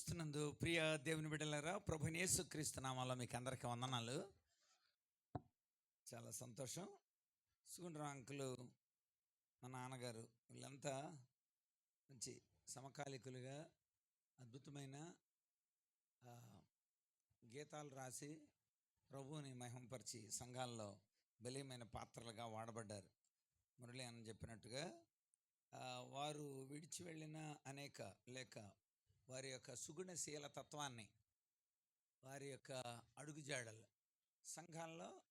క్రీస్తునందు ప్రియ దేవుని బిడ్డలారా ప్రభునేసు క్రీస్తునామాలో క్రీస్తు నామాలో మీకు అందరికీ వందనాలు. చాలా సంతోషం. సుగుండ్రం అంకులు మా నాన్నగారు వీళ్ళంతా మంచి సమకాలికులుగా అద్భుతమైన గీతాలు రాసి ప్రభువుని మహింపరిచి సంఘాల్లో బలీయమైన పాత్రలుగా వాడబడ్డారు. మురళి అని చెప్పినట్టుగా వారు విడిచి వెళ్ళిన అనేక లేక వారి యొక్క సుగుణశీల తత్వాన్ని వారి యొక్క అడుగుజాడలు సంఘాల్లో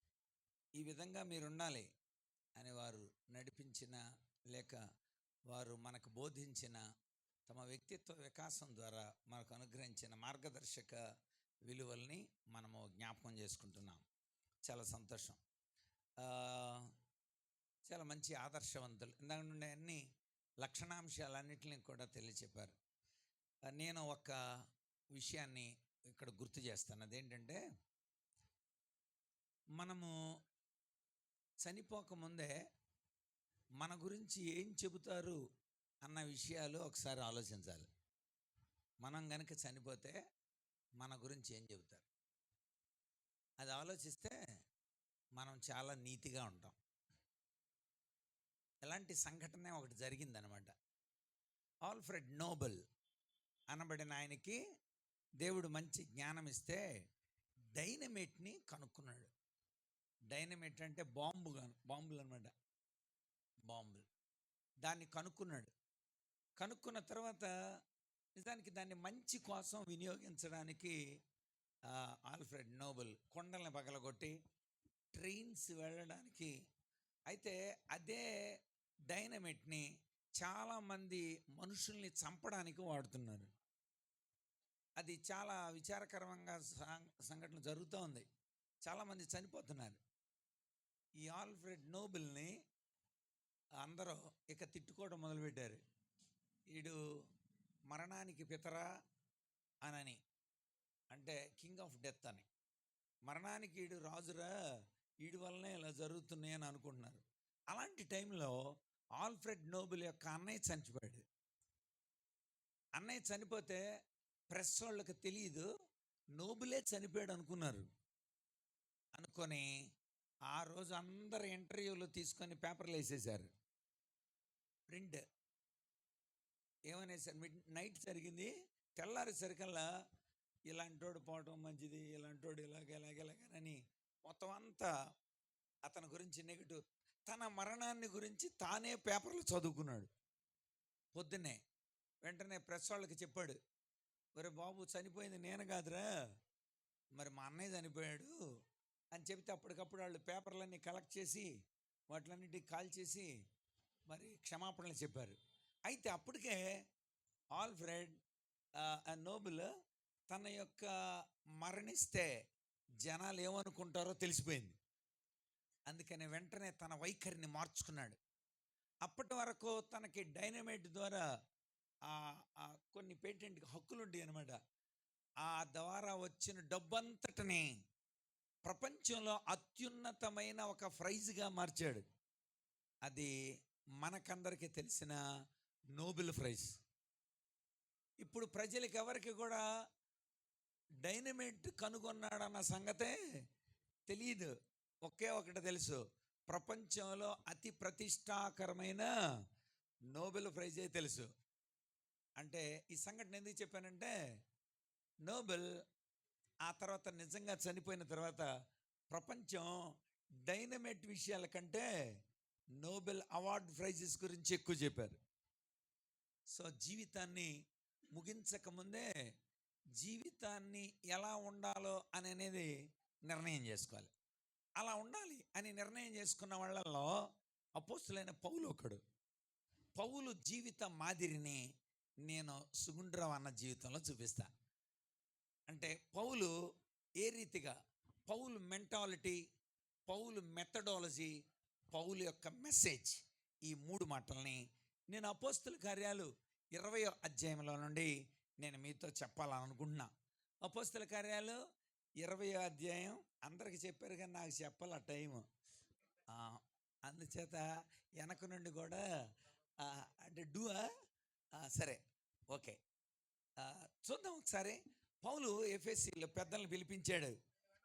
ఈ విధంగా మీరు ఉండాలి అని వారు నడిపించిన లేక వారు మనకు బోధించిన తమ వ్యక్తిత్వ వికాసం ద్వారా మనకు అనుగ్రహించిన మార్గదర్శక విలువల్ని మనము జ్ఞాపకం చేసుకుంటున్నాం. చాలా సంతోషం. చాలా మంచి ఆదర్శవంతులు. ఇందాక నుండి అన్ని లక్షణాంశాలన్నింటినీ కూడా తెలియచెప్పారు. నేను ఒక విషయాన్ని ఇక్కడ గుర్తు చేస్తాను. అదేంటంటే మనము చనిపోకముందే మన గురించి ఏం చెబుతారు అన్న విషయాలు ఒకసారి ఆలోచించాలి. మనం కనుక చనిపోతే మన గురించి ఏం చెబుతారు? అది ఆలోచిస్తే మనం చాలా నీతిగా ఉంటాం. ఎలాంటి సంఘటనే ఒకటి జరిగిందనమాట. ఆల్ఫ్రెడ్ నోబెల్ అనబడిన ఆయనకి దేవుడు మంచి జ్ఞానం ఇస్తే డైనమేట్ని కనుక్కున్నాడు. డైనమేట్ అంటే బాంబు బాంబులు అనమాట బాంబులు. దాన్ని కనుక్కున్నాడు. కనుక్కున్న తర్వాత నిజానికి దాన్ని మంచి కోసం వినియోగించడానికి ఆల్ఫ్రెడ్ నోబెల్ కొండల్ని పగలగొట్టి ట్రైన్స్ వెళ్ళడానికి. అయితే అదే డైనమిట్ని చాలామంది మనుషుల్ని చంపడానికి వాడుతున్నారు. అది చాలా విచారకరంగా సంఘటన జరుగుతూ ఉంది. చాలామంది చనిపోతున్నారు. ఈ ఆల్ఫ్రెడ్ నోబెల్ని అందరూ ఇక తిట్టుకోవడం మొదలుపెట్టారు. వీడు మరణానికి పితరా అనని అంటే కింగ్ ఆఫ్ డెత్ అని. మరణానికి వీడు రాజురా వీడి వల్లనే ఇలా జరుగుతున్నాయి అని అనుకుంటున్నారు. అలాంటి టైంలో ఆల్ఫ్రెడ్ నోబెల్ యొక్క అన్నయ్య చనిపోయాడు. అన్నయ్య చనిపోతే ప్రెస్ వాళ్ళకి తెలియదు నోబులే చనిపోయాడు అనుకున్నారు అనుకొని ఆ రోజు అందరు ఇంటర్వ్యూలు తీసుకొని పేపర్లు వేసేసారు. ప్రింట్. ఏమనేసారు? మిడ్ నైట్ జరిగింది. తెల్లారేసరికల్లా ఇలాంటోడు పోవటం మంచిది ఇలాంటోడు ఇలాగ ఇలాగ ఇలాగని మొత్తం అంతా అతని గురించి నెగిటివ్. తన మరణాన్ని గురించి తానే పేపర్లు చదువుకున్నాడు. పొద్దున్నే. వెంటనే ప్రెస్ వాళ్ళకి చెప్పాడు. ఒరే బాబు చనిపోయింది నేను కాదురా. మరి మా అన్నయ్య చనిపోయాడు అని చెప్తే అప్పటికప్పుడు వాళ్ళు పేపర్లన్నీ కలెక్ట్ చేసి వాటిలన్నిటికి కాల్ చేసి మరి క్షమాపణలు చెప్పారు. అయితే అప్పటికే ఆల్ఫ్రెడ్ నోబుల్ తన యొక్క మరణిస్తే జనాలు ఏమనుకుంటారో తెలిసిపోయింది. అందుకని వెంటనే తన వైఖరిని మార్చుకున్నాడు. అప్పటి వరకు తనకి డైనమైట్ ద్వారా కొన్ని పేటెంట్ హక్కులు ఉంటాయి అనమాట ఆ ద్వారా వచ్చిన డబ్బంతటనే ప్రపంచంలో అత్యున్నతమైన ఒక ప్రైజ్గా మార్చాడు. అది మనకందరికీ తెలిసిన నోబెల్ ప్రైజ్. ఇప్పుడు ప్రజలకు ఎవరికి కూడా డైనమైట్ కనుగొన్నాడన్న సంగతే తెలియదు ఒకే ఒకటి తెలుసు. ప్రపంచంలో అతి ప్రతిష్టాకరమైన నోబెల్ ప్రైజే తెలుసు. అంటే ఈ సంఘటన ఎందుకు చెప్పానంటే నోబెల్ ఆ తర్వాత నిజంగా చనిపోయిన తర్వాత ప్రపంచం డైనమేట్ విషయాల కంటే నోబెల్ అవార్డ్ ప్రైజెస్ గురించి ఎక్కువ చెప్పారు. సో జీవితాన్ని ముగించకముందే జీవితాన్ని ఎలా ఉండాలో అని అనేది నిర్ణయం చేసుకోవాలి. అలా ఉండాలి అని నిర్ణయం చేసుకున్న వాళ్ళల్లో అపోస్తులైన పౌలు ఒకడు. పౌలు జీవిత మాదిరిని నేను సుగుండ్రావు అన్న జీవితంలో చూపిస్తా. అంటే పౌలు ఏ రీతిగా పౌలు మెంటాలిటీ పౌలు మెథడాలజీ పౌలు యొక్క మెసేజ్ ఈ మూడు మాటల్ని నేను అపోస్తుల కార్యాలు ఇరవయో అధ్యాయంలో నుండి నేను మీతో చెప్పాలనుకుంటున్నా. అపోస్తుల కార్యాలు ఇరవయో అధ్యాయం అందరికి చెప్పారు కానీ నాకు చెప్పాలి ఆ టైము. అందుచేత వెనక నుండి కూడా అంటే డూ సరే. ఓకే. చూద్దాం ఒకసారి. పౌలు ఎఫ్ఎస్సిలో పెద్దలను పిలిపించాడు.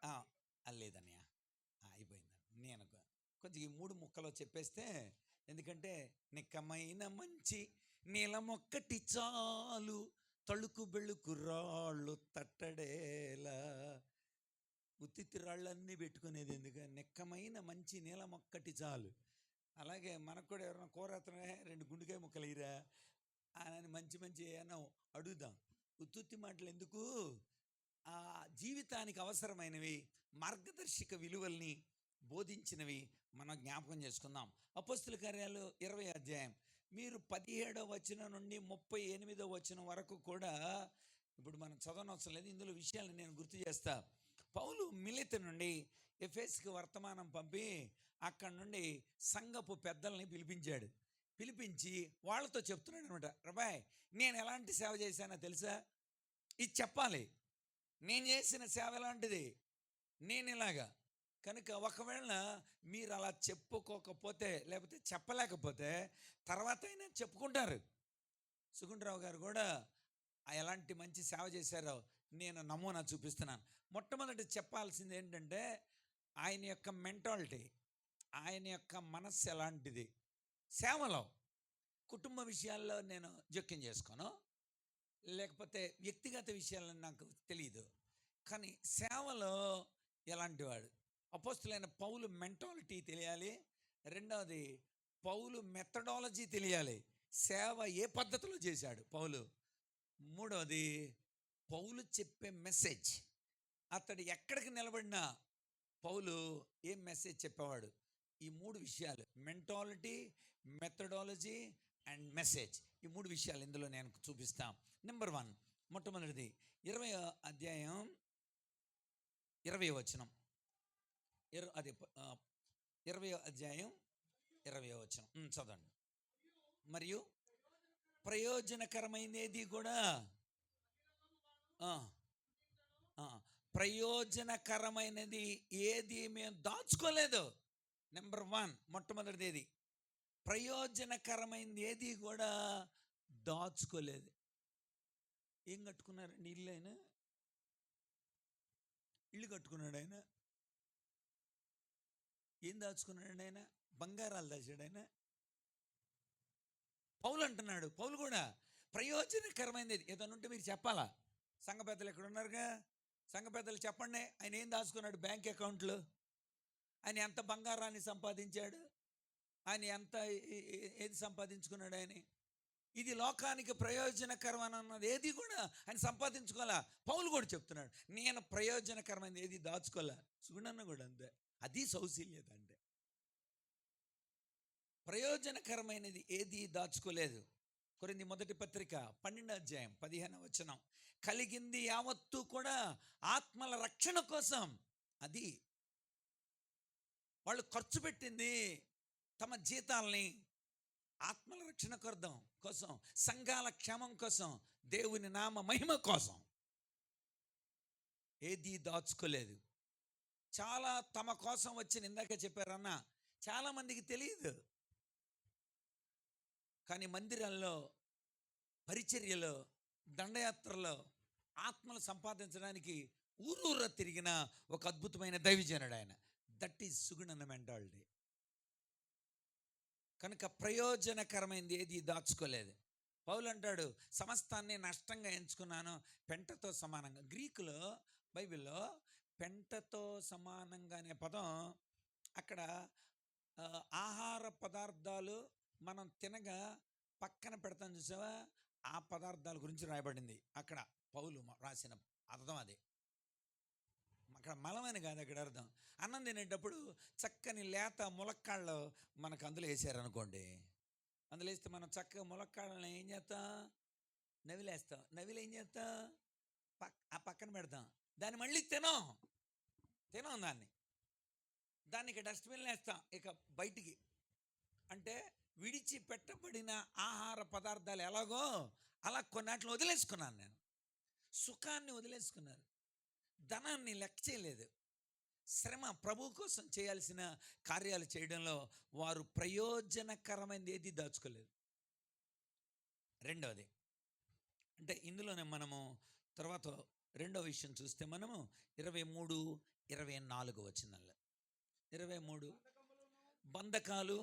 ఆ, ఆ, లేదన్నయ్య. అయిపోయింది. నేను కొంచెం ఈ మూడు ముక్కలో చెప్పేస్తే ఎందుకంటే నిక్కమైన మంచి నీలమొక్కటి చాలు తళుకు బెళ్ళుకు రాళ్ళు తట్టడేలా. ఉత్తిత్తి రాళ్ళన్నీ పెట్టుకునేది ఎందుకు? నిక్కమైన మంచి నీలమొక్కటి చాలు. అలాగే మనకు కూడా ఎవరైనా కూర రెండు గుండెకాయ ముక్కలు ఇరా ఆయన మంచి మంచి ఏమన్నా అడుగుదాం. ఉత్తుత్తి మాటలు ఎందుకు? ఆ జీవితానికి అవసరమైనవి మార్గదర్శక విలువల్ని బోధించినవి మనం జ్ఞాపకం చేసుకుందాం. అపస్తుల కార్యాలు ఇరవై అధ్యాయం. మీరు పదిహేడవ వచనం నుండి ముప్పై ఎనిమిదవ వచనం వరకు కూడా ఇప్పుడు మనం చదవనవసరం లేదు ఇందులో విషయాలను నేను గుర్తు చేస్తా. పౌలు మిలిత నుండి ఎఫ్ఎస్కి వర్తమానం పంపి అక్కడి నుండి సంఘపు పెద్దల్ని పిలిపించాడు. పిలిపించి వాళ్ళతో చెప్తున్నాడు అనమాట రబాయ్ నేను ఎలాంటి సేవ చేశానో తెలుసా? ఇది చెప్పాలి. నేను చేసిన సేవ ఎలాంటిది? నేను ఇలాగా. కనుక ఒకవేళ మీరు అలా చెప్పుకోకపోతే లేకపోతే చెప్పలేకపోతే తర్వాత అయినా చెప్పుకుంటారు. సుగుండరావు గారు కూడా ఎలాంటి మంచి సేవ చేశారో నేను నమూనా చూపిస్తున్నాను. మొట్టమొదటి చెప్పాల్సింది ఏంటంటే ఆయన యొక్క మెంటాలిటీ ఆయన యొక్క మనస్సు ఎలాంటిది? సేవలో కుటుంబ విషయాల్లో నేను జోక్యం చేసుకోను. లేకపోతే వ్యక్తిగత విషయాలను నాకు తెలియదు కానీ సేవలో ఎలాంటి వాడు అపోస్తులైన పౌలు మెంటాలిటీ తెలియాలి. రెండవది పౌలు మెథడాలజీ తెలియాలి. సేవ ఏ పద్ధతిలో చేశాడు పౌలు? మూడవది పౌలు చెప్పే మెసేజ్. అతడు ఎక్కడికి నిలబడినా పౌలు ఏం మెసేజ్ చెప్పేవాడు? ఈ మూడు విషయాలు. మెంటాలిటీ మెథడాలజీ అండ్ మెసేజ్ ఈ మూడు విషయాలు ఇందులో నేను చూపిస్తాం. నెంబర్ వన్ మొట్టమొదటిది ఇరవై అధ్యాయం ఇరవై వచనం. ఇర అది ఇరవై అధ్యాయం ఇరవై వచనం. చదవండి. మరియు ప్రయోజనకరమైనది కూడా ప్రయోజనకరమైనది ఏది మేము దాచుకోలేదు. నెంబర్ వన్ మొట్టమొదటిది ఏది? ప్రయోజనకరమైంది ఏది కూడా దాచుకోలేదు. ఏం కట్టుకున్నారండి ఇల్లు ఆయన ఇల్లు కట్టుకున్నాడు ఆయన. ఏం దాచుకున్నాడు ఆయన? బంగారాలు దాచాడు ఆయన. పౌలు అంటున్నాడు పౌలు కూడా ప్రయోజనకరమైనది ఏదైనా ఉంటే మీరు చెప్పాలా? సంఘ పెద్దలు ఎక్కడ ఉన్నారుగా? సంఘ పెద్దలు చెప్పండి. ఆయన ఏం దాచుకున్నాడు బ్యాంక్ అకౌంట్లో? ఆయన ఎంత బంగారాన్ని సంపాదించాడు? ఆయన ఎంత ఏది సంపాదించుకున్నాడు ఆయన? ఇది లోకానికి ప్రయోజనకరం అన్నది ఏది కూడా ఆయన సంపాదించుకోవాలా? పౌలు కూడా చెప్తున్నాడు నేను ప్రయోజనకరమైనది ఏది దాచుకోలే సుగుణన్న కూడా అంతే. అది సౌశల్యత అంటే. ప్రయోజనకరమైనది ఏది దాచుకోలేదు? కొరింది మొదటి పత్రిక పన్నెండు అధ్యాయం పదిహేను వచనం. కలిగింది యావత్తు కూడా ఆత్మల రక్షణ కోసం. అది వాళ్ళు ఖర్చు పెట్టింది. తమ జీతాల్ని ఆత్మల రక్షణ కొరదాం కోసం సంఘాల క్షేమం కోసం దేవుని నామ మహిమ కోసం. ఏది దాచుకోలేదు. చాలా తమ కోసం వచ్చిన ఇందాక చెప్పారన్న చాలామందికి తెలియదు. కానీ మందిరంలో పరిచర్యలో దండయాత్రలో ఆత్మలు సంపాదించడానికి ఊరూర తిరిగిన ఒక అద్భుతమైన దైవజనుడు ఆయన. దట్ ఈజ్ సుగుణన మెంటాలిటీ. కనుక ప్రయోజనకరమైనది ఏది దాచుకోలేదు. పౌలు అంటాడు సమస్తాన్ని నష్టంగా ఎంచుకున్నాను పెంటతో సమానంగా. గ్రీకులో బైబిల్లో పెంటతో సమానంగా అనే పదం అక్కడ ఆహార పదార్థాలు మనం తినగా పక్కన పెడతాం చూసావా? ఆ పదార్థాల గురించి రాయబడింది. అక్కడ పౌలు రాసిన అర్థం అది. అక్కడ మలమని కాదు అక్కడ అర్థం. అన్నం తినేటప్పుడు చక్కని లేత ములక్కాళ్ళు మనకు అందులో వేసారనుకోండి. అందులో వేస్తే మనం చక్కగా ములక్కాళ్ళని ఏం చేస్తాం? నవిలేస్తాం. నవిలు ఏం చేస్తాం? పక్ ఆ పక్కన పెడతాం. దాన్ని మళ్ళీ తినం. తినం దాన్ని. దాన్ని ఇక డస్ట్బిన్లో వేస్తాం. ఇక బయటికి. అంటే విడిచి పెట్టబడిన ఆహార పదార్థాలు ఎలాగో అలా కొన్నాటిని వదిలేసుకున్నాను నేను. సుఖాన్ని వదిలేసుకున్నాను ధనాన్ని లెక్క చేయలేదు. శ్రమ ప్రభు కోసం చేయాల్సిన కార్యాలు చేయడంలో వారు ప్రయోజనకరమైనది ఏది దాచుకోలేదు. రెండవది అంటే ఇందులోనే మనము తర్వాత రెండో విషయం చూస్తే మనము ఇరవై మూడు ఇరవై నాలుగు వచ్చిందల్లా ఇరవై మూడు బంధకాలు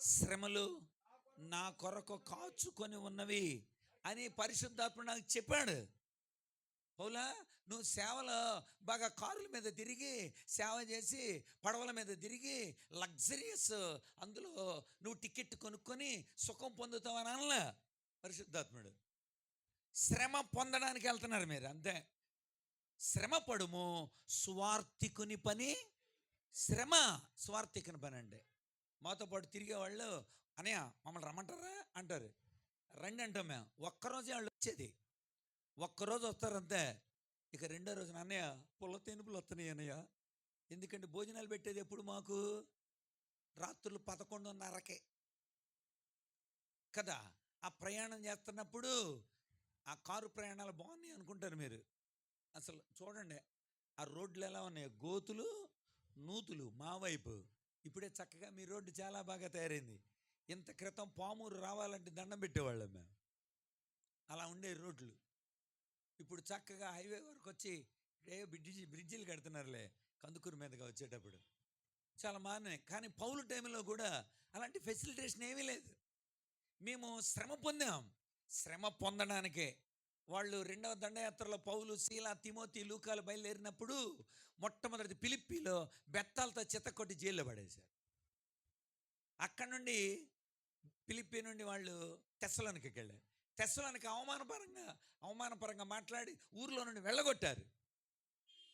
శ్రమలు నా కొరకు కాచుకొని ఉన్నవి అని పరిశుద్ధాత్మ నాకు చెప్పాడు. పౌలా నువ్వు సేవలో బాగా కారుల మీద తిరిగి సేవ చేసి పడవల మీద తిరిగి లగ్జరియస్ అందులో నువ్వు టికెట్ కొనుక్కొని సుఖం పొందుతావని అనలా పరిశుద్ధాత్ముడు. శ్రమ పొందడానికి వెళ్తున్నారు మీరు అంతే. శ్రమ పడుము స్వార్థికుని పని శ్రమ స్వార్థికుని పని అండి. మాతో పాటు తిరిగే వాళ్ళు అనయ్య మమ్మల్ని రమ్మంటారా? అంటారు. రండి అంటాం మేము. ఒక్కరోజే వాళ్ళు వచ్చేది. ఒక్కరోజు వస్తారంతే. ఇక రెండో రోజున అన్నయ్య పుల్ల తేనుపులు వస్తున్నాయి అన్నయ్య. ఎందుకంటే భోజనాలు పెట్టేది ఎప్పుడు మాకు? రాత్రులు పదకొండున్నరకే. కదా! ఆ ప్రయాణం చేస్తున్నప్పుడు ఆ కారు ప్రయాణాలు బాగున్నాయి అనుకుంటారు మీరు. అసలు చూడండి ఆ రోడ్లు ఎలా ఉన్నాయి? గోతులు నూతులు మా వైపు. ఇప్పుడే చక్కగా మీ రోడ్డు చాలా బాగా తయారైంది. ఇంత క్రితం పామూరు రావాలంటే దండం పెట్టేవాళ్ళం మేము. అలా ఉండే రోడ్లు. ఇప్పుడు చక్కగా హైవే వరకు వచ్చి ఏ బ్రిడ్జి బ్రిడ్జిలు కడుతున్నారులే కందుకూరు మీదగా వచ్చేటప్పుడు. చాలా మారినాయి కానీ పౌలు టైంలో కూడా అలాంటి ఫెసిలిటేషన్ ఏమీ లేదు. మేము శ్రమ పొందాం. శ్రమ పొందడానికే. వాళ్ళు రెండవ దండయాత్రలో పౌలు శీల తిమోతి లూకాలు బయలుదేరినప్పుడు మొట్టమొదటి పిలిప్పిలో బెత్తాలతో చిత్తకొట్టి జైల్లో పడేశారు. అక్కడ నుండి పిలిప్పి నుండి వాళ్ళు తెస్సలోనికి వెళ్ళారు తెస్సలోనికి అవమానపరంగా అవమానపరంగా మాట్లాడి ఊర్లో నుండి వెళ్ళగొట్టారు.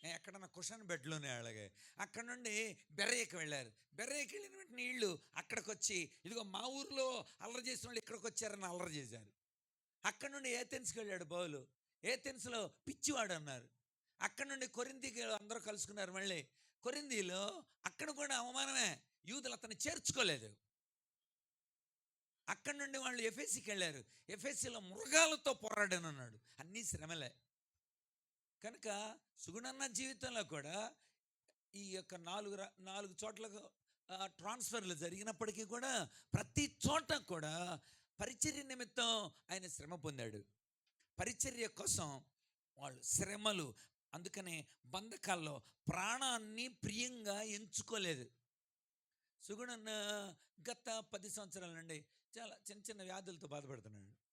ఎక్కడన్నా కుషన్ బెడ్లోనే అలాగే. అక్కడ నుండి బెర్రేకి వెళ్ళారు. బెర్రేకి వెళ్ళిన వెంటనే వీళ్ళు అక్కడికి వచ్చి ఇదిగో మా ఊర్లో అల్లరి చేసిన వాళ్ళు ఇక్కడికి వచ్చారని అల్లరి చేశారు. అక్కడ నుండి ఏథెన్స్కి వెళ్ళాడు బౌలు. ఏథెన్స్లో పిచ్చివాడు అన్నారు. అక్కడ నుండి కొరిందికి అందరూ కలుసుకున్నారు మళ్ళీ. కొరిందీలో అక్కడ కూడా అవమానమే. యూదులు అతన్ని చేర్చుకోలేదు. అక్కడి నుండి వాళ్ళు ఎఫ్ఎస్సికి వెళ్ళారు. ఎఫ్ఎస్సిలో మృగాలతో పోరాడని అన్నాడు అన్నీ శ్రమలే. కనుక సుగుణన్న జీవితంలో కూడా ఈ యొక్క నాలుగు నాలుగు చోట్లకు ట్రాన్స్ఫర్లు జరిగినప్పటికీ కూడా ప్రతి చోట కూడా పరిచర్య నిమిత్తం ఆయన శ్రమ పొందాడు. పరిచర్య కోసం వాళ్ళు శ్రమలు అందుకనే బంధకాల్లో ప్రాణాన్ని ప్రియంగా ఎంచుకోలేదు. సుగుణన్న గత పది సంవత్సరాల నుండి చాలా చిన్న చిన్న వ్యాధులతో బాధపడుతున్నాడు.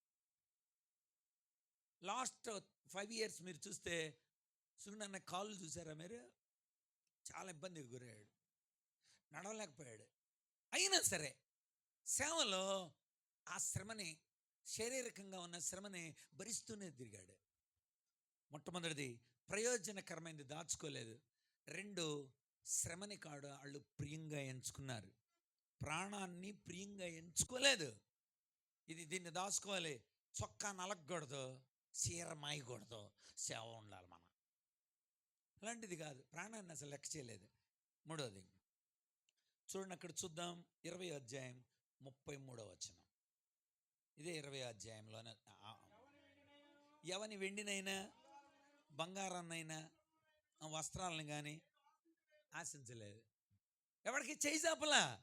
లాస్ట్ ఫైవ్ ఇయర్స్ మీరు చూస్తే సుగుణన్న కాళ్ళు చూసారా మీరు? చాలా ఇబ్బందికి గురయ్యాడు. నడవలేకపోయాడు. అయినా సరే సేవలో ఆ శ్రమని శారీరకంగా ఉన్న శ్రమని భరిస్తూనే తిరిగాడు. మొట్టమొదటిది ప్రయోజనకరమైనది దాచుకోలేదు. రెండు శ్రమని కాడు వాళ్ళు ప్రియంగా ఎంచుకున్నారు. ప్రాణాన్ని ప్రియంగా ఎంచుకోలేదు. ఇది దీన్ని దాచుకోవాలి. చొక్కా నలగకూడదు చీర మాయకూడదు సేవ ఉండాలి మనం. అలాంటిది కాదు. ప్రాణాన్ని అసలు లెక్క చేయలేదు. మూడవది చూడండి అక్కడ చూద్దాం. ఇరవై అధ్యాయం ముప్పై మూడవ వచనం. ఇదే ఇరవై అధ్యాయంలోనే. ఎవని వెండినైనా బంగారాన్నైనా వస్త్రాలను కానీ ఆశించలేదు. ఎవరికి చేయి చేపలా?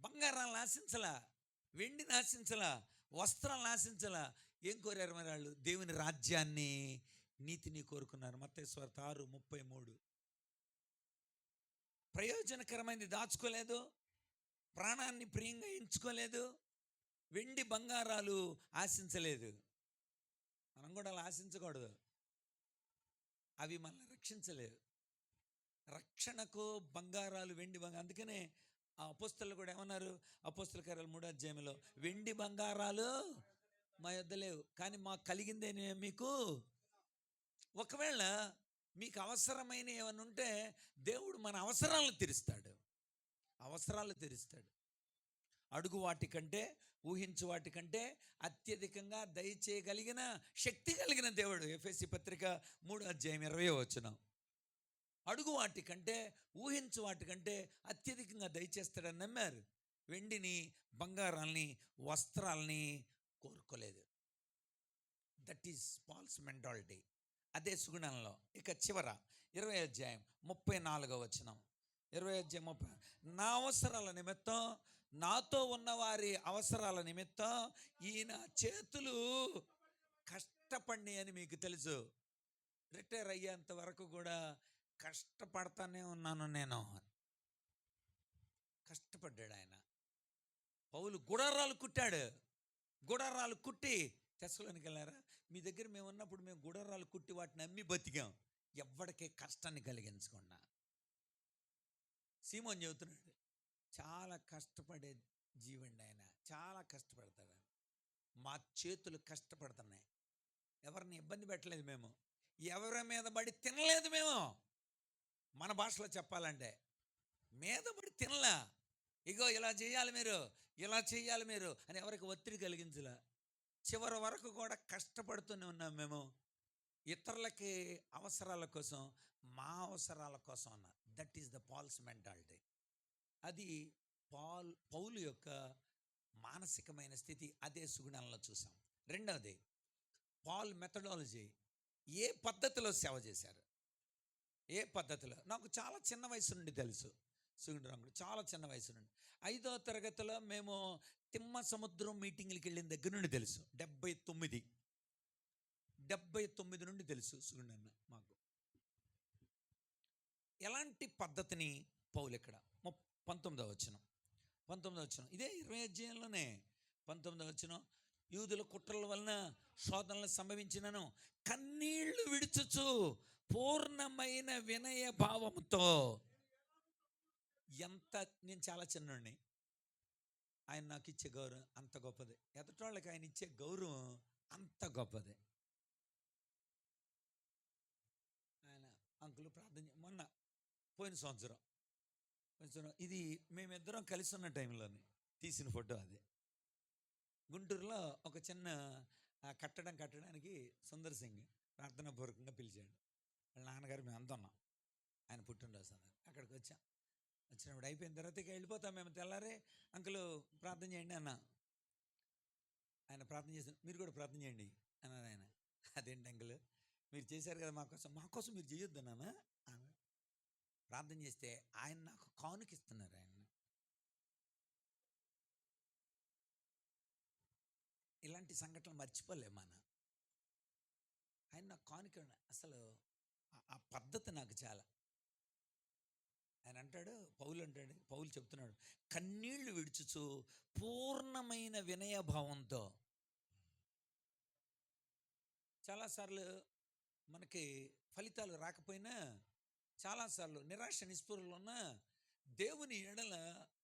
బంగారాలను ఆశించలా వెండిని ఆశించలా వస్త్రాలను ఆశించలా. ఏం కోరారు మరి వాళ్ళు? దేవుని రాజ్యాన్ని నీతిని కోరుకున్నారు. మత్తేశ్వరత ఆరు ముప్పై మూడు. ప్రయోజనకరమైనది దాచుకోలేదు. ప్రాణాన్ని ప్రియంగా ఎంచుకోలేదు. వెండి బంగారాలు ఆశించలేదు. మనం కూడా అలా ఆశించకూడదు. అవి మనల్ని రక్షించలేవు రక్షణకు బంగారాలు వెండి బంగారు అందుకనే ఆ అపోస్తలు కూడా ఏమన్నారు? అపోస్తల కార్యాలు మూడో అధ్యాయంలో వెండి బంగారాలు మా యొద్ద లేవు కానీ మాకు కలిగిందేనే మీకు. ఒకవేళ మీకు అవసరమైన ఏమైనా ఉంటే దేవుడు మన అవసరాలను తీరుస్తాడు. అవసరాలు తీరుస్తాడు. అడుగు వాటికంటే ఊహించు వాటికంటే అత్యధికంగా దయచేయగలిగిన శక్తి కలిగిన దేవుడు. ఎఫ్ఎస్సి పత్రిక మూడు అధ్యాయం ఇరవై వచ్చిన అడుగు వాటికంటే ఊహించు వాటికంటే అత్యధికంగా దయచేస్తాడని నమ్మారు. వెండిని బంగారాల్ని వస్త్రాల్ని కోరుకోలేదు. దట్ ఈస్ పాల్స్ మెంటాలిటీ అదే సుగుణంలో. ఇక చివర ఇరవై అధ్యాయం ముప్పై నాలుగో వచనం. ఇరవై అధ్యాయం ముప్పై నా అవసరాల నిమిత్తం నాతో ఉన్నవారి అవసరాల నిమిత్తం ఈయన చేతులు కష్టపడి అని మీకు తెలుసు. రిటైర్ అయ్యేంత వరకు కూడా కష్టపడతానే ఉన్నాను నేను కష్టపడ్డాడు ఆయన. పౌలు గుడారాలు కుట్టాడు. గుడారాలు కుట్టి తెసలోనికి వెళ్ళారా? మీ దగ్గర మేము ఉన్నప్పుడు మేము గుడారాలు కుట్టి వాటిని అమ్మి బతికాం. ఎవ్వడికే కష్టాన్ని కలిగించకుండా. సీమోన్ చెబుతున్నాడు చాలా కష్టపడే జీవండి ఆయన. చాలా కష్టపడతాడు మా చేతులు కష్టపడుతున్నాయి. ఎవరిని ఇబ్బంది పెట్టలేదు మేము. ఎవరి మీద పడి తినలేదు మేము. మన భాషలో చెప్పాలంటే. మీద పడి తినలా. ఇగో ఇలా చేయాలి మీరు ఇలా చేయాలి మీరు అని ఎవరికి ఒత్తిడి కలిగించలా. చివరి వరకు కూడా కష్టపడుతూనే ఉన్నాం మేము. ఇతరులకి అవసరాల కోసం మా అవసరాల కోసం అన్న. That is the Paul's mentality అది పాల్ పౌలు యొక్క మానసికమైన స్థితి అదే సుగుణంలో చూసాం. రెండవది పాల్ మెథడాలజీ ఏ పద్ధతిలో సేవ చేశారు? ఏ పద్ధతిలో? నాకు చాలా చిన్న వయసు నుండి తెలుసు. సుగుణరాముడు చాలా చిన్న వయసు నుండి. ఐదో తరగతిలో మేము తిమ్మ సముద్రం మీటింగ్లకి వెళ్ళిన దగ్గర నుండి తెలుసు. డెబ్బై తొమ్మిది. డెబ్బై తొమ్మిది నుండి తెలుసు సుగుణన్న మాకు. ఎలాంటి పద్ధతిని పౌలు ఇక్కడ? పంతొమ్మిదో పంతొమ్మిదవ వచ్చిన పంతొమ్మిదవ వచ్చిన ఇదే ఇరవై అధ్యాయంలోనే పంతొమ్మిదవ వచ్చిన యూదుల కుట్రల వలన శోధనలు సంభవించినను కన్నీళ్ళు విడుచుచు పూర్ణమైన వినయ భావంతో ఎంత నేను చాలా చిన్నోడిని. ఆయన నాకు ఇచ్చే గౌరవం అంత గొప్పది. ఎదటోళ్ళకి ఆయన ఇచ్చే గౌరవం అంత గొప్పది. ఆయన అంకులు ప్రార్థన మొన్న పోయిన సంవత్సరం పోయిన సంవత్సరం ఇది మేమిద్దరం కలిసి ఉన్న టైంలోనే తీసిన ఫోటో అది. గుంటూరులో ఒక చిన్న కట్టడం కట్టడానికి సుందర్ సింగ్ ప్రార్థనాపూర్వకంగా పిలిచాడు. వాళ్ళ నాన్నగారు మేము అంత ఉన్నాం. ఆయన పుట్టినరోజు అన్నారు అక్కడికి వచ్చాం వచ్చినప్పుడు అయిపోయిన తర్వాత ఇక వెళ్ళిపోతాం మేము తెల్లారే అంకులు ప్రార్థన చేయండి అన్న. ఆయన ప్రార్థన చేసి మీరు కూడా ప్రార్థన చేయండి అన్నారు ఆయన. అదేంటి అంకులు? మీరు చేశారు కదా మా కోసం మీరు చేయొద్దు నాన్న ప్రార్థన చేస్తే ఆయన నాకు కానుకిస్తున్నారు ఆయన ఇలాంటి సంఘటనలు మర్చిపోలేము మన ఆయన నాకు కానుక అసలు ఆ- పద్ధతి నాకు చాలా. ఆయన అంటాడు పౌలు అంటాడు పౌలు చెప్తున్నాడు కన్నీళ్ళు విడుచుచు పూర్ణమైన వినయభావంతో చాలాసార్లు మనకి ఫలితాలు రాకపోయినా చాలాసార్లు నిరాశ నిస్పృహలు ఉన్న దేవుని ఎడల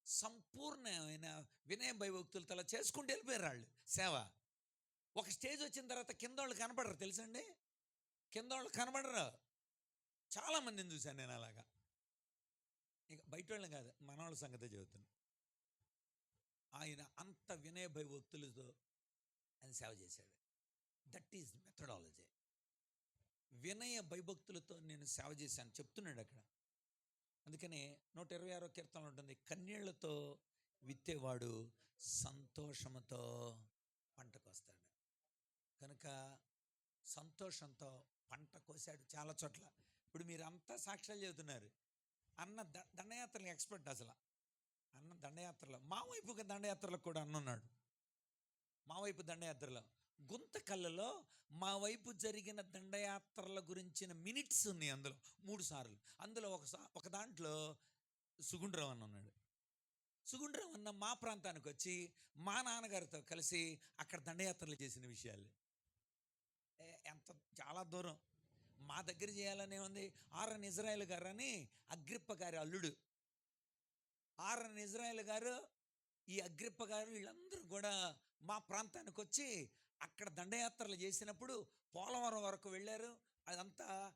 సంపూర్ణమైన వినయ భయభక్తులతో అలా చేసుకుంటూ వెళ్ళిపోయారు వాళ్ళు సేవ. ఒక స్టేజ్ వచ్చిన తర్వాత కింద వాళ్ళు కనపడరు తెలుసండి కింద వాళ్ళు కనబడరు. చాలా మందిని చూశాను నేను అలాగా. ఇక బయట వాళ్ళని కాదు మన వాళ్ళ సంగతే చెబుతున్నాను ఆయన అంత వినయ భయభక్తులతో ఆయన సేవ చేశాడు. That is methodology. వినయ భయభక్తులతో నేను సేవ చేశాను చెప్తున్నాడు అక్కడ. అందుకని నూట ఇరవై ఆరో కీర్తనలు ఉంటుంది కన్నీళ్ళతో విత్తేవాడు సంతోషముతో పంటకొస్తాడు. కనుక సంతోషంతో పంట కోసాడు చాలా చోట్ల. ఇప్పుడు మీరంతా సాక్ష్యాలు చెబుతున్నారు. అన్న ద- దండయాత్రలు ఎక్స్పర్ట్ అసలు. అన్న దండయాత్రలో మా వైపుగా దండయాత్రలకు కూడా అన్నున్నాడు మా వైపు దండయాత్రలో. గుంతకల్లలో మా వైపు జరిగిన దండయాత్రల గురించిన మినిట్స్ ఉన్నాయి అందులో మూడు సార్లు. అందులో ఒక సా- ఒక దాంట్లో సుగుండ్రావు అన్న ఉన్నాడు. సుగుండ్రావు అన్న మా ప్రాంతానికి వచ్చి మా నాన్నగారితో కలిసి అక్కడ దండయాత్రలు చేసిన విషయాలు. ఏ- ఎంత చాలా దూరం. మా దగ్గర చేయాలనే ఉంది. ఆర్ఎన్ ఇజ్రాయెల్ గారు అని అగ్రిప్ప గారి అల్లుడు. ఆర్ఎన్ ఇజ్రాయెల్ గారు ఈ అగ్రిప్ప గారు వీళ్ళందరూ కూడా మా ప్రాంతానికి వచ్చి అక్కడ దండయాత్రలు చేసినప్పుడు పోలవరం వరకు వెళ్ళారు. అదంతా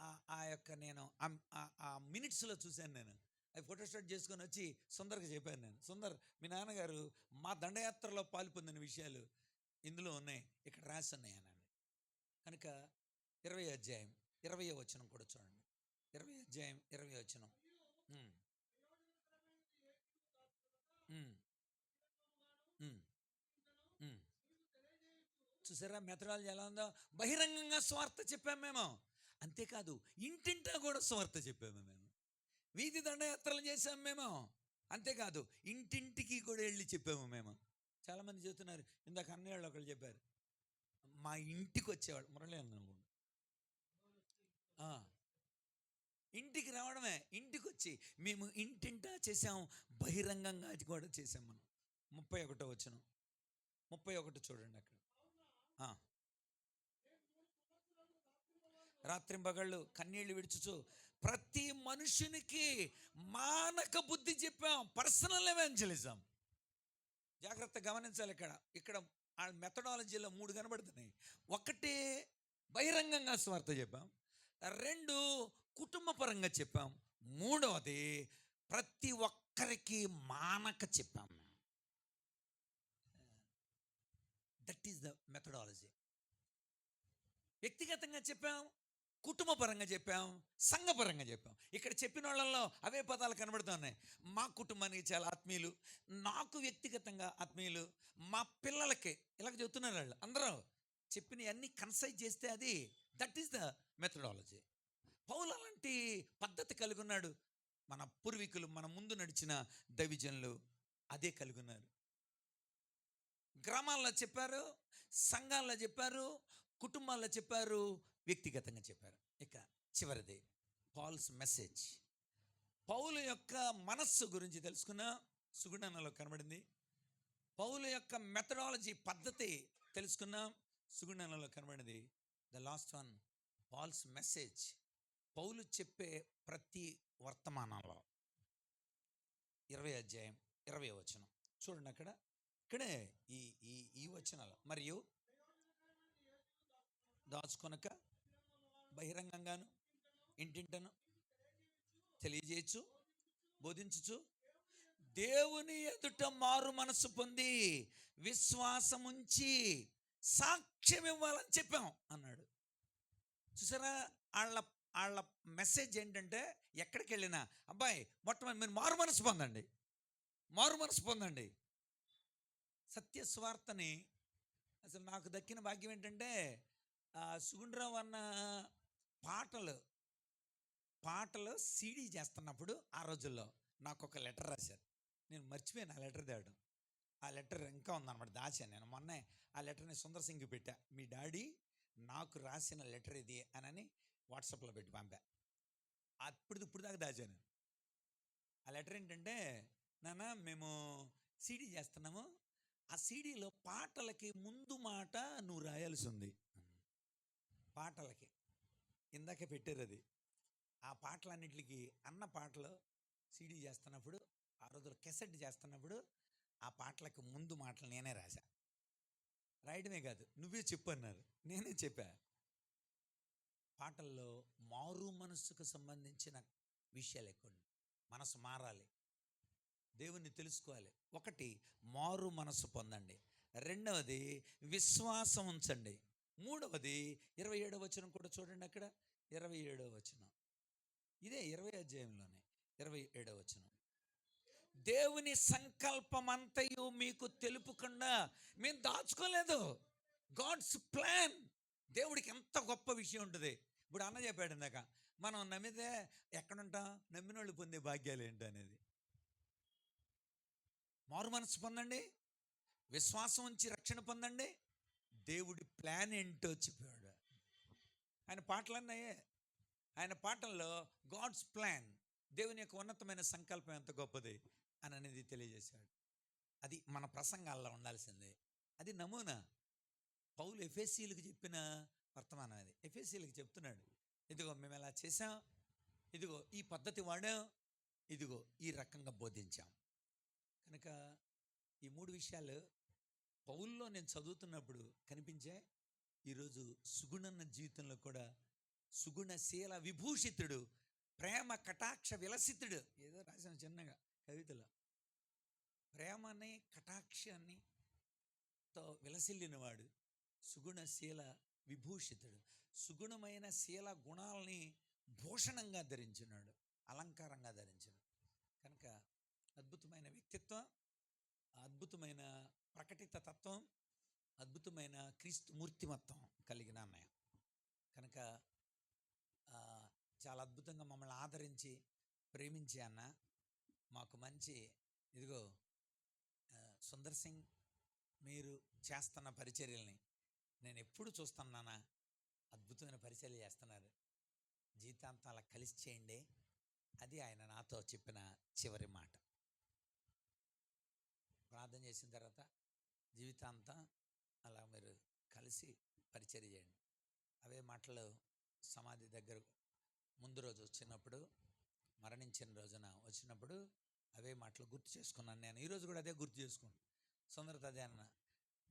ఆ- యొక్క నేను ఆ- ఆ మినిట్స్లో చూశాను నేను. అవి ఫోటోస్టాట్ చేసుకొని వచ్చి సుందర్కి చెప్పాను నేను. సుందర్ మీ నాన్నగారు మా దండయాత్రలో పాల్పొందిన విషయాలు ఇందులో ఉన్నాయి. ఇక్కడ రాసి ఉన్నాయి అన్నాడు కనుక ఇరవై అధ్యాయం ఇరవై వచనం కూడా చూడండి. ఇరవై అధ్యాయం ఇరవై వచనం. చూసారా? మెథడాలజీ ఎలా ఉందో? బహిరంగంగా స్వార్థ చెప్పాము మేము. అంతేకాదు ఇంటింటా కూడా స్వార్థ చెప్పాము మేము. వీధి దండయాత్రలు చేసాము మేము. అంతేకాదు ఇంటింటికి కూడా వెళ్ళి చెప్పాము మేము. చాలామంది చెప్తున్నారు ఇందాక అన్నయ్య వాళ్ళు ఒకళ్ళు చెప్పారు మా ఇంటికి వచ్చేవాళ్ళు మురళి అన్న అనుకోండి ఆ, ఇంటికి రావడమే ఇంటికి వచ్చి మేము ఇంటింటా చేసాం బహిరంగంగా అది కూడా చేసాం మనం. ముప్పై ఒకటో వచ్చిన ముప్పై ఒకటి చూడండి అక్కడ. ఆ. రాత్రింబగళ్ళు కన్నీళ్ళు విడుచుచు ప్రతి మనుషునికి మానక బుద్ధి చెప్పాం పర్సనల్ ఎవెంజలిజం. జాగ్రత్త గమనించాలి ఇక్కడ. ఇక్కడ ఆ మెథడాలజీలో మూడు కనబడుతున్నాయి. ఒకటి బహిరంగంగా స్వార్థ చెప్పాం. రెండు కుటుంబ పరంగా చెప్పాం. మూడవది ప్రతి ఒక్కరికి మానక చెప్పాం దట్ ఈస్ ద మెథడాలజీ వ్యక్తిగతంగా చెప్పాం కుటుంబ పరంగా చెప్పాం సంఘపరంగా చెప్పాం. ఇక్కడ చెప్పిన వాళ్ళల్లో అవే పదాలు కనబడుతున్నాయి. మా కుటుంబానికి చాలా ఆత్మీయులు నాకు వ్యక్తిగతంగా ఆత్మీయులు మా పిల్లలకి ఇలాగ చెబుతున్నారు వాళ్ళు అందరూ చెప్పినవన్నీ కన్సైజ్ చేస్తే అది దట్ ఈస్ ద మెథడాలజీ పౌలు అలాంటి పద్ధతి కలిగి ఉన్నాడు మన పూర్వీకులు మన ముందు నడిచిన దైవజనులు అదే కలిగి ఉన్నారు గ్రామాల్లో చెప్పారు సంఘాల్లో చెప్పారు కుటుంబాల్లో చెప్పారు వ్యక్తిగతంగా చెప్పారు. ఇక చివరిది పాల్స్ మెసేజ్. పౌలు యొక్క మనస్సు గురించి తెలుసుకున్న సుగుణనలో కనబడింది. పౌలు యొక్క మెథడాలజీ పద్ధతి తెలుసుకున్న సుగుణనలో కనబడింది. The last one Paul's message. పౌలు చెప్పే ప్రతి వర్తమానంలో ఇరవై అధ్యాయం ఇరవై వచనం. చూడండి అక్కడ. ఇక్కడే ఈ ఈ ఈ వచనాలు. మరియు దాచుకొనక బహిరంగంగాను ఇంటింటను తెలియజేయచ్చు బోధించచ్చు దేవుని ఎదుట మారు మనసు పొంది విశ్వాసముంచి సాక్ష్యం ఇవ్వాలని చెప్పాం అన్నాడు. చూసారా? వాళ్ళ వాళ్ళ మెసేజ్ ఏంటంటే ఎక్కడికి వెళ్ళినా అబ్బాయి మొట్టమొదటి మీరు మారు మనసు పొందండి. మారు మనసు పొందండి. సత్య స్వార్థని అసలు నాకు దక్కిన భాగ్యం ఏంటంటే సుగుండరావు సుగుండ్రావు అన్న పాటలు పాటలు సీడీ చేస్తున్నప్పుడు ఆ రోజుల్లో నాకు ఒక లెటర్ రాశారు. నేను మర్చిపోయాను ఆ లెటర్ తేవడం. ఆ లెటర్ ఇంకా ఉందన్నమాట దాచాను నేను. మొన్నే ఆ లెటర్ని సుందర్ సింగ్ పెట్టా. మీ డాడీ నాకు రాసిన లెటర్ ఇది అనని వాట్సాప్లో పెట్టి పంపా. అప్పుడు ఇప్పుడు దాకా దాచాను. ఆ లెటర్ ఏంటంటే నాన్న మేము సీడీ చేస్తున్నాము. ఆ సీడీలో పాటలకి ముందు మాట నువ్వు రాయాల్సి ఉంది పాటలకి. ఇందాక పెట్టారు అది. ఆ పాటలన్నిటికి అన్న పాటలు సీడీ చేస్తున్నప్పుడు ఆ రోజులు కెసెట్ చేస్తున్నప్పుడు ఆ పాటలకు ముందు మాటలు నేనే రాశా. రాయడమే కాదు నువ్వే చెప్పు అన్నారు. నేనే చెప్పా. పాటల్లో మారు మనస్సుకు సంబంధించిన విషయాలు ఎక్కువ మనసు మారాలి. దేవుణ్ణి తెలుసుకోవాలి. ఒకటి మారు మనసు పొందండి. రెండవది విశ్వాసం ఉంచండి. మూడవది ఇరవై ఏడవ వచనం కూడా చూడండి అక్కడ. ఇరవై ఏడవ వచనం. ఇదే ఇరవై అధ్యాయంలోనే ఇరవై ఏడవ వచనం. దేవుని సంకల్పమంతయు మీకు తెలుపకుండా మేము దాచుకోలేదు. గాడ్స్ ప్లాన్ దేవుడికి ఎంత గొప్ప విషయం ఉంటుంది. ఇప్పుడు అన్న చెప్పాడు ఇందాక మనం నమ్మితే ఎక్కడుంటాం? నమ్మిన వాళ్ళు పొందే భాగ్యాలు ఏంటి? అనేది. మారు మనసు పొందండి. విశ్వాసం ఉంచి రక్షణ పొందండి. దేవుడి ప్లాన్ ఏంటో చెప్పాడు. ఆయన పాటలన్నాయే ఆయన పాటల్లో గాడ్స్ ప్లాన్ దేవుని యొక్క ఉన్నతమైన సంకల్పం ఎంత గొప్పది అని అనేది తెలియజేశాడు. అది మన ప్రసంగాల్లో ఉండాల్సిందే. అది నమూనా. పౌలు ఎఫ్ఎస్సీలకు చెప్పిన వర్తమానం అది. ఎఫ్ఎస్సీలకు చెప్తున్నాడు. ఇదిగో మేము ఎలా చేసాం ఇదిగో ఈ పద్ధతి వాడాం. ఇదిగో ఈ రకంగా బోధించాం. కనుక ఈ మూడు విషయాలు పౌల్లో నేను చదువుతున్నప్పుడు కనిపించే ఈరోజు సుగుణన్న జీవితంలో కూడా సుగుణశీల విభూషితుడు ప్రేమ కటాక్ష విలసితుడు ఏదో రాసిన చిన్నగా కవితలో. ప్రేమని కటాక్షాన్ని తో విలసిల్లినవాడు సుగుణశీల విభూషితుడు. సుగుణమైన శీల గుణాలని భూషణంగా ధరించినాడు. అలంకారంగా ధరించాడు కనుక అద్భుతమైన వ్యక్తిత్వం అద్భుతమైన ప్రకటిత తత్వం అద్భుతమైన క్రీస్తు మూర్తిమత్వం కలిగిన అన్నయ్య కనుక చాలా అద్భుతంగా మమ్మల్ని ఆదరించి ప్రేమించే అన్న మాకు మంచి ఇదిగో సుందర్ సింగ్ మీరు చేస్తున్న పరిచర్యల్ని నేను ఎప్పుడు చూస్తాను నాన్న. అద్భుతమైన పరిచయాలు చేస్తున్నారు. జీవితాంతం అలా కలిసి చేయండి. అది ఆయన నాతో చెప్పిన చివరి మాట. ప్రార్థన చేసిన తర్వాత జీవితాంతం అలా మీరు కలిసి పరిచయం చేయండి. అవే మాటలు సమాధి దగ్గర ముందు రోజు వచ్చినప్పుడు మరణించిన రోజున వచ్చినప్పుడు అవే మాటలు గుర్తు చేసుకున్నాను నేను. ఈరోజు కూడా అదే గుర్తు చేసుకున్నాను సుందరత అదే అన్న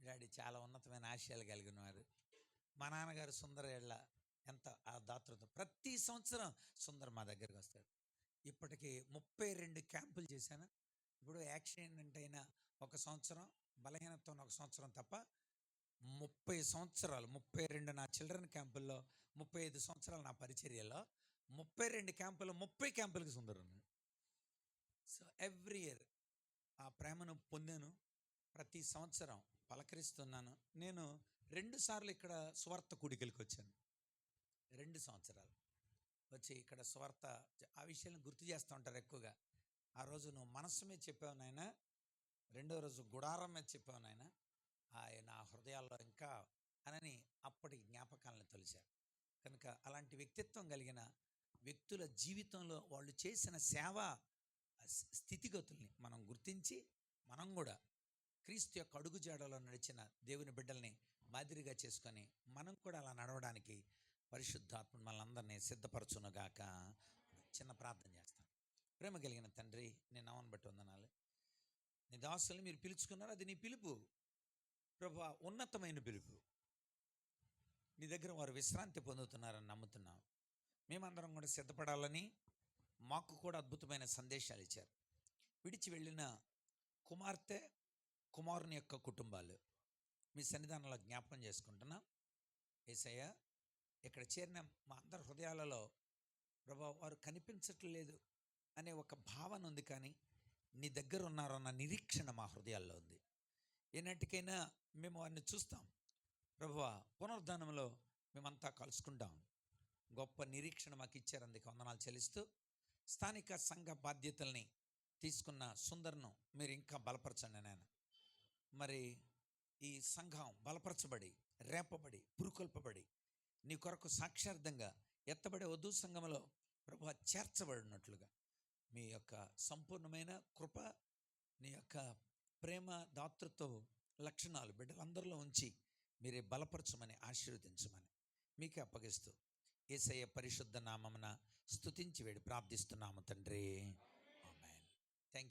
డాడీ చాలా ఉన్నతమైన ఆశయాలు కలిగిన వారు. మా నాన్నగారు సుందర ఎళ్ళ ఎంత ఆ దాతృత ప్రతి సంవత్సరం సుందర్ మా దగ్గరికి వస్తాడు. ఇప్పటికి ముప్పై రెండు క్యాంపులు చేశాను. ఇప్పుడు యాక్సిడెంట్ అయిన ఒక సంవత్సరం బలహీనత ఉన్న ఒక సంవత్సరం తప్ప ముప్పై సంవత్సరాలు ముప్పై రెండు నా చిల్డ్రన్ క్యాంపుల్లో ముప్పై ఐదు సంవత్సరాలు నా పరిచర్యలో ముప్పై రెండు క్యాంపులు ముప్పై క్యాంపులకి సుందరను సో ఎవ్రీ ఇయర్ ఆ ప్రేమను పొందాను. ప్రతి సంవత్సరం పలకరిస్తున్నాను. నేను రెండుసార్లు ఇక్కడ స్వార్థ కూడికలకు వచ్చాను. రెండు సంవత్సరాలు. వచ్చి ఇక్కడ స్వార్థ ఆ విషయాలను గుర్తు చేస్తూ ఉంటారు ఎక్కువగా. ఆ రోజు నువ్వు మనస్సు మీద చెప్పావు నాయన. రెండో రోజు గుడారం మీద చెప్పావు నాయన. ఆయన ఆ హృదయాల్లో ఇంకా అనని అప్పటి జ్ఞాపకాలను తొలిచారు. కనుక అలాంటి వ్యక్తిత్వం కలిగిన వ్యక్తుల జీవితంలో వాళ్ళు చేసిన సేవ స్థితిగతుల్ని మనం గుర్తించి మనం కూడా క్రీస్తు యొక్క అడుగుజాడలో నడిచిన దేవుని బిడ్డల్ని మాదిరిగా చేసుకొని మనం కూడా అలా నడవడానికి పరిశుద్ధాత్మ మనందరినీ సిద్ధపరచునుగాక. చిన్న ప్రార్థన చేస్తాను. ప్రేమ కలిగిన తండ్రి నేను నవన్ బట్టి వందనాలు. నీ దాసుల్ని మీరు పిలుచుకున్నారు అది నీ పిలుపు. ప్రభా ఉన్నతమైన పిలుపు. నీ దగ్గర వారు విశ్రాంతి పొందుతున్నారని నమ్ముతున్నాం. మేమందరం కూడా సిద్ధపడాలని మాకు కూడా అద్భుతమైన సందేశాలు ఇచ్చారు. విడిచి వెళ్ళిన కుమార్తె కుమారుని యొక్క కుటుంబాలు. మీ సన్నిధానంలో జ్ఞాపకం చేసుకుంటున్నాం. ఏసయ్య ఇక్కడ చేరిన మా అందరి హృదయాలలో ప్రభా వారు కనిపించట్లేదు అనే ఒక భావన ఉంది కానీ నీ దగ్గర ఉన్నారన్న నిరీక్షణ మా హృదయాల్లో ఉంది. ఏనాటికైనా మేము వారిని చూస్తాం. ప్రభువా పునరుద్ధానంలో మేమంతా కలుసుకుంటాం. గొప్ప నిరీక్షణ మాకు ఇచ్చారు. అందుకే వందనాలు చెల్లిస్తూ స్థానిక సంఘ బాధ్యతల్ని తీసుకున్న సుందర్ను మీరు ఇంకా బలపరచండి నేను మరి ఈ సంఘం బలపరచబడి రేపబడి పురుకొల్పబడి నీ కొరకు సాక్షార్థంగా ఎత్తబడే వధు సంఘంలో ప్రభు చేర్చబడినట్లుగా మీ యొక్క సంపూర్ణమైన కృప నీ యొక్క ప్రేమ దాతృత్వ లక్షణాలు బిడ్డలందరిలో ఉంచి మీరే బలపరచమని ఆశీర్వదించమని మీకే అప్పగిస్తూ ఏసయ్య పరిశుద్ధ నామమున స్తుతించి వేడి ప్రార్థిస్తున్నాము తండ్రి.